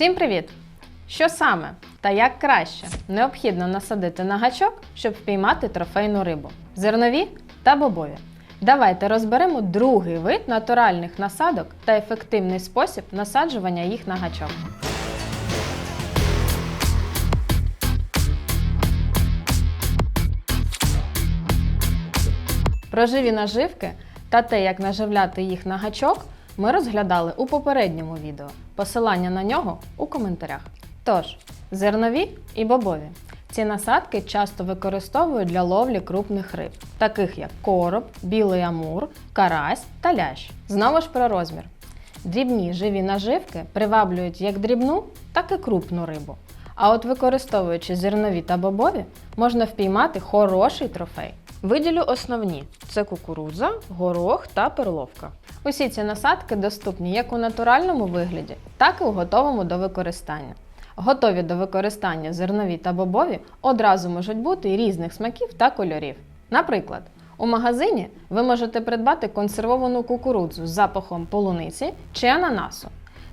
Всім привіт! Що саме та як краще необхідно насадити на гачок, щоб впіймати трофейну рибу? Зернові та бобові. Давайте розберемо другий вид натуральних насадок та ефективний спосіб насаджування їх на гачок. Про наживки та те, як наживляти їх на гачок, ми розглядали у попередньому відео. Посилання на нього у коментарях. Тож, зернові і бобові. Ці насадки часто використовують для ловлі крупних риб, таких як короб, білий амур, карась та лящ. Знову ж про розмір. Дрібні живі наживки приваблюють як дрібну, так і крупну рибу. А от використовуючи зернові та бобові, можна впіймати хороший трофей. Виділю основні: це кукурудза, горох та перловка. Усі ці насадки доступні як у натуральному вигляді, так і у готовому до використання. Готові до використання зернові та бобові одразу можуть бути різних смаків та кольорів. Наприклад, у магазині ви можете придбати консервовану кукурудзу з запахом полуниці чи ананасу.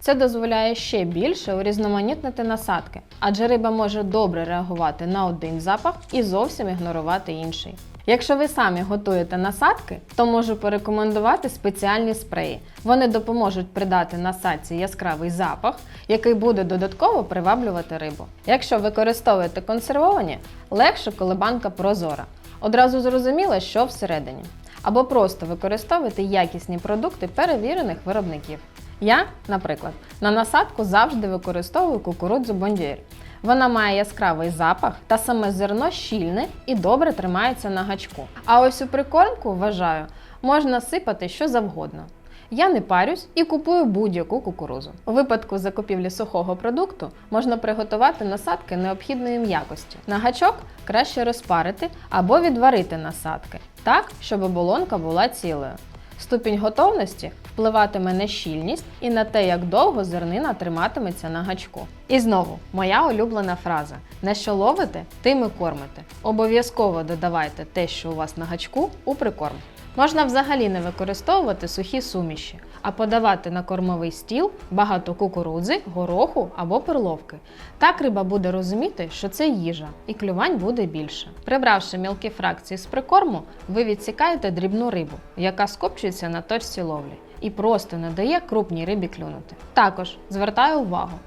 Це дозволяє ще більше урізноманітнити насадки, адже риба може добре реагувати на один запах і зовсім ігнорувати інший. Якщо ви самі готуєте насадки, то можу порекомендувати спеціальні спреї. Вони допоможуть придати насадці яскравий запах, який буде додатково приваблювати рибу. Якщо використовуєте консервовані, легше, коли банка прозора. Одразу зрозуміло, що всередині. Або просто використовуйте якісні продукти перевірених виробників. Я, наприклад, на насадку завжди використовую кукурудзу бондюель. Вона має яскравий запах та саме зерно щільне і добре тримається на гачку. А ось у прикормку, вважаю, можна сипати що завгодно. Я не парюсь і купую будь-яку кукурузу. У випадку закупівлі сухого продукту можна приготувати насадки необхідної м'якості. На гачок краще розпарити або відварити насадки, так, щоб оболонка була цілою. Ступінь готовності впливатиме на щільність і на те, як довго зернина триматиметься на гачку. І знову, моя улюблена фраза: не що ловите, тим і кормите. Обов'язково додавайте те, що у вас на гачку, у прикорм. Можна взагалі не використовувати сухі суміші, а подавати на кормовий стіл багато кукурудзи, гороху або перловки. Так риба буде розуміти, що це їжа, і клювань буде більше. Прибравши мілкі фракції з прикорму, ви відсікаєте дрібну рибу, яка скопчується на точці ловлі, і просто не дає крупній рибі клюнути. Також звертаю увагу,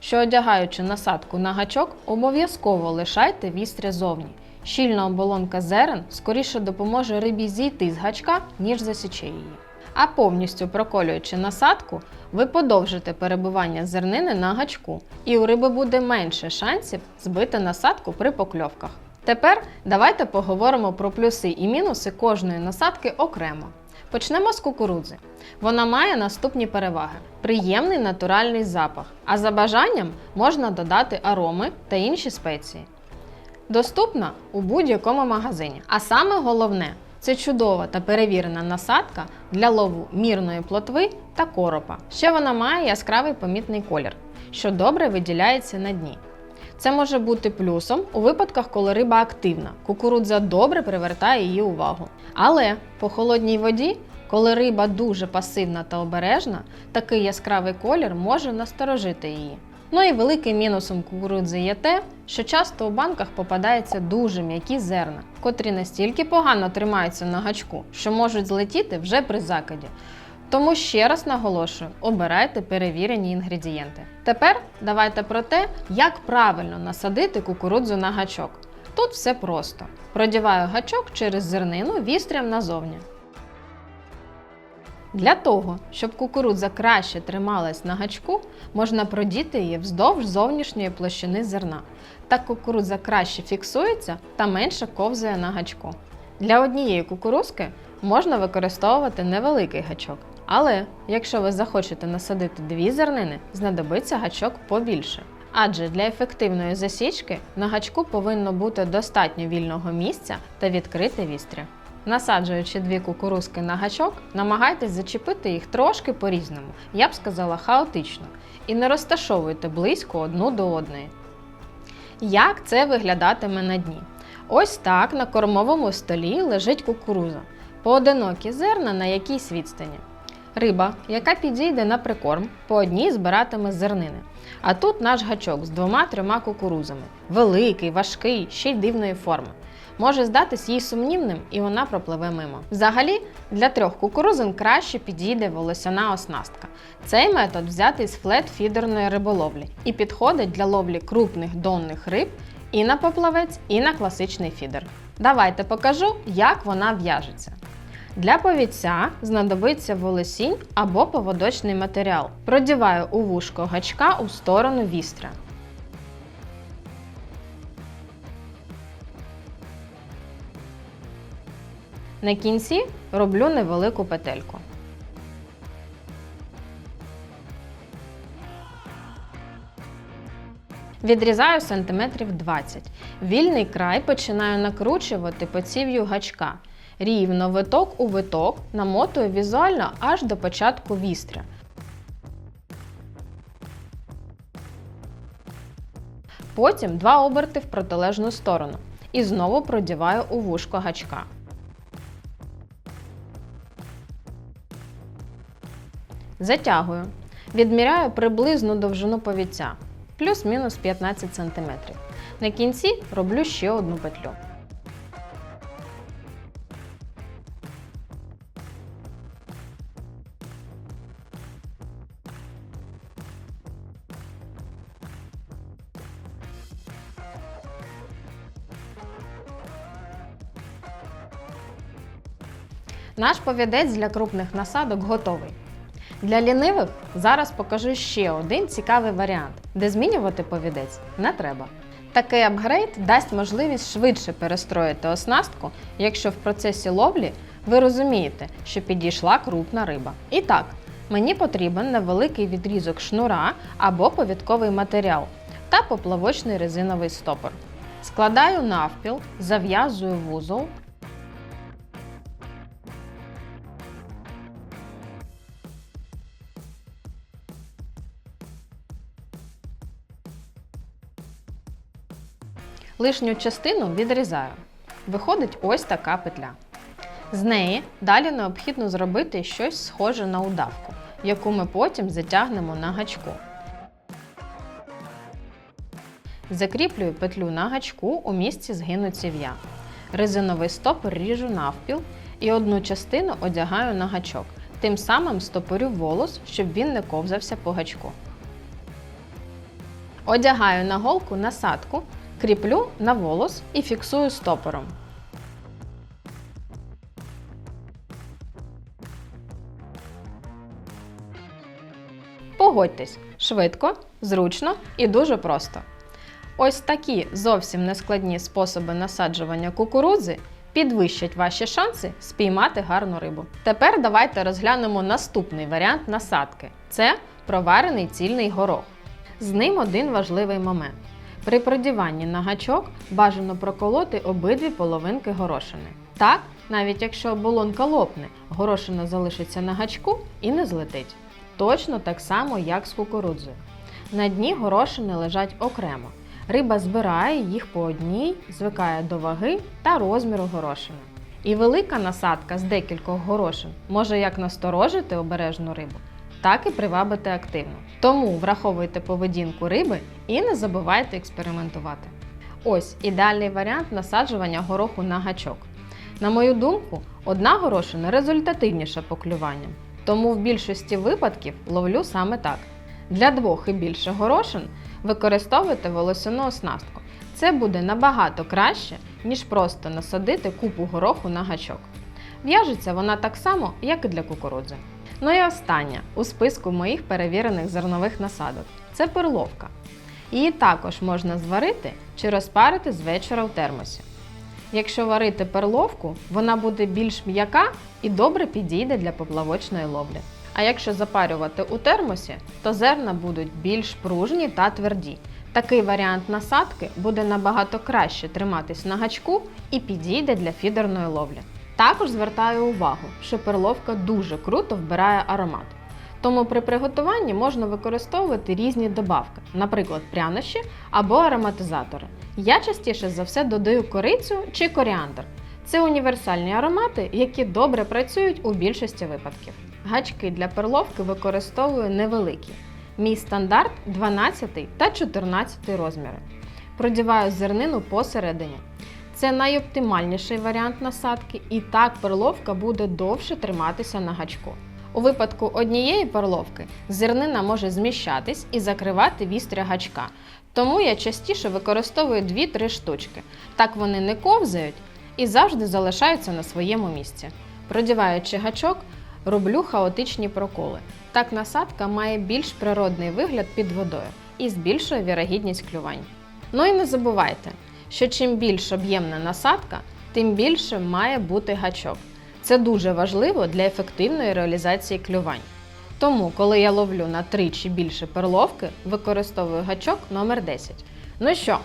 що одягаючи насадку на гачок, обов'язково лишайте вістря зовні. Щільна оболонка зерен скоріше допоможе рибі зійти з гачка, ніж засіче її. А повністю проколюючи насадку, ви подовжите перебування зернини на гачку, і у риби буде менше шансів збити насадку при покльовках. Тепер давайте поговоримо про плюси і мінуси кожної насадки окремо. Почнемо з кукурудзи. Вона має наступні переваги: приємний натуральний запах, а за бажанням можна додати ароми та інші спеції. Доступна у будь-якому магазині. А саме головне це чудова та перевірена насадка для лову мірної плотви та коропа. Ще вона має яскравий помітний колір, що добре виділяється на дні. Це може бути плюсом у випадках, коли риба активна. Кукурудза добре привертає її увагу. Але по холодній воді, коли риба дуже пасивна та обережна, такий яскравий колір може насторожити її. Ну і великим мінусом кукурудзи є те, що часто у банках попадаються дуже м'які зерна, котрі настільки погано тримаються на гачку, що можуть злетіти вже при закиді. Тому ще раз наголошую: обирайте перевірені інгредієнти. Тепер давайте про те, як правильно насадити кукурудзу на гачок. Тут все просто. Продіваю гачок через зернину вістрям назовні. Для того, щоб кукурудза краще трималась на гачку, можна продіти її вздовж зовнішньої площини зерна. Так кукурудза краще фіксується та менше ковзає на гачку. Для однієї кукурузки можна використовувати невеликий гачок. Але якщо ви захочете насадити дві зернини, знадобиться гачок побільше. Адже для ефективної засічки на гачку повинно бути достатньо вільного місця та відкрите вістря. Насаджуючи дві кукурузки на гачок, намагайтесь зачепити їх трошки по-різному, я б сказала хаотично, і не розташовуйте близько одну до одної. Як це виглядатиме на дні? Ось так на кормовому столі лежить кукуруза, поодинокі зерна на якійсь відстані. Риба, яка підійде на прикорм, по одній збиратиме зернини. А тут наш гачок з двома-трьома кукурузами. Великий, важкий, ще й дивної форми. Може здатись їй сумнівним, і вона пропливе мимо. Взагалі, для трьох кукурузин краще підійде волосяна оснастка. Цей метод взятий з флет-фідерної риболовлі і підходить для ловлі крупних донних риб і на поплавець, і на класичний фідер. Давайте покажу, як вона в'яжеться. Для повідця знадобиться волосінь або поводочний матеріал. Продіваю у вушко гачка у сторону вістря. На кінці роблю невелику петельку. Відрізаю сантиметрів 20. Вільний край починаю накручувати по ців'ю гачка. Рівно виток у виток намотую візуально аж до початку вістря. Потім два оберти в протилежну сторону. І знову продіваю у вушко гачка. Затягую. Відміряю приблизну довжину повіця плюс-мінус 15 см. На кінці роблю ще одну петлю. Наш повідець для крупних насадок готовий. Для лінивих зараз покажу ще один цікавий варіант, де змінювати повідець не треба. Такий апгрейд дасть можливість швидше перестроїти оснастку, якщо в процесі ловлі ви розумієте, що підійшла крупна риба. І так, мені потрібен невеликий відрізок шнура або повідковий матеріал та поплавочний резиновий стопор. Складаю навпіл, зав'язую вузол Лишню частину відрізаю. Виходить ось така петля. З неї далі необхідно зробити щось схоже на удавку, яку ми потім затягнемо на гачку. Закріплюю петлю на гачку у місці згину ців'я. Резиновий стопор ріжу навпіл і одну частину одягаю на гачок. Тим самим стопорю волос, щоб він не ковзався по гачку. Одягаю на голку насадку, кріплю на волос і фіксую стопором. Погодьтесь, швидко, зручно і дуже просто. Ось такі зовсім нескладні способи насаджування кукурудзи підвищать ваші шанси спіймати гарну рибу. Тепер давайте розглянемо наступний варіант насадки це проварений цільний горох. З ним один важливий момент. При продіванні на гачок бажано проколоти обидві половинки горошини. Так, навіть якщо оболонка лопне, горошина залишиться на гачку і не злетить. Точно так само, як з кукурудзою. На дні горошини лежать окремо. Риба збирає їх по одній, звикає до ваги та розміру горошини. І велика насадка з декількох горошин може як насторожити обережну рибу, так і привабити активно. Тому враховуйте поведінку риби і не забувайте експериментувати. Ось ідеальний варіант насаджування гороху на гачок. На мою думку, одна горошина результативніша по клюванням, тому в більшості випадків ловлю саме так. Для двох і більше горошин використовуйте волосяну оснастку. Це буде набагато краще, ніж просто насадити купу гороху на гачок. В'яжеться вона так само, як і для кукурудзи. Ну і остання у списку моїх перевірених зернових насадок це перловка. Її також можна зварити чи розпарити з вечора в термосі. Якщо варити перловку, вона буде більш м'яка і добре підійде для поплавочної ловлі. А якщо запарювати у термосі, то зерна будуть більш пружні та тверді. Такий варіант насадки буде набагато краще триматись на гачку і підійде для фідерної ловлі. Також звертаю увагу, що перловка дуже круто вбирає аромат. Тому при приготуванні можна використовувати різні добавки, наприклад, прянощі або ароматизатори. Я частіше за все додаю корицю чи коріандр. Це універсальні аромати, які добре працюють у більшості випадків. Гачки для перловки використовую невеликі. Мій стандарт 12 та 14 розміри. Продіваю зернину посередині. Це найоптимальніший варіант насадки, і так перловка буде довше триматися на гачку. У випадку однієї перловки зернина може зміщатись і закривати вістря гачка. Тому я частіше використовую 2-3 штучки. Так вони не ковзають і завжди залишаються на своєму місці. Продіваючи гачок, роблю хаотичні проколи. Так насадка має більш природний вигляд під водою і збільшує вірогідність клювань. Ну і не забувайте, що чим більш об'ємна насадка, тим більше має бути гачок. Це дуже важливо для ефективної реалізації клювань. Тому, коли я ловлю на 3 чи більше перловки, використовую гачок номер 10. Ну що,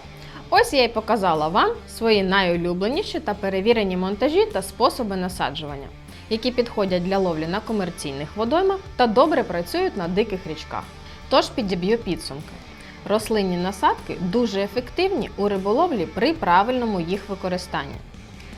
ось я і показала вам свої найулюбленіші та перевірені монтажі та способи насаджування, які підходять для ловлі на комерційних водоймах та добре працюють на диких річках. Тож підіб'ю підсумки. Рослинні насадки дуже ефективні у риболовлі при правильному їх використанні.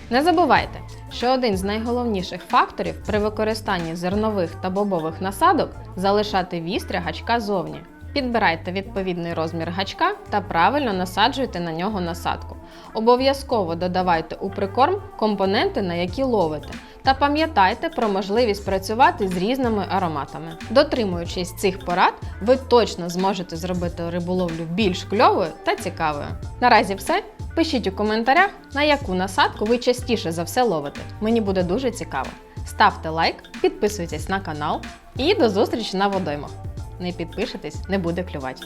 Не забувайте, що один з найголовніших факторів при використанні зернових та бобових насадок залишати вістря гачка зовні. Підбирайте відповідний розмір гачка та правильно насаджуйте на нього насадку. Обов'язково додавайте у прикорм компоненти, на які ловите, та пам'ятайте про можливість працювати з різними ароматами. Дотримуючись цих порад, ви точно зможете зробити риболовлю більш кльовою та цікавою. Наразі все. Пишіть у коментарях, на яку насадку ви частіше за все ловите. Мені буде дуже цікаво. Ставте лайк, підписуйтесь на канал і до зустрічі на водоймах. Не підпишетесь, не буде клювати.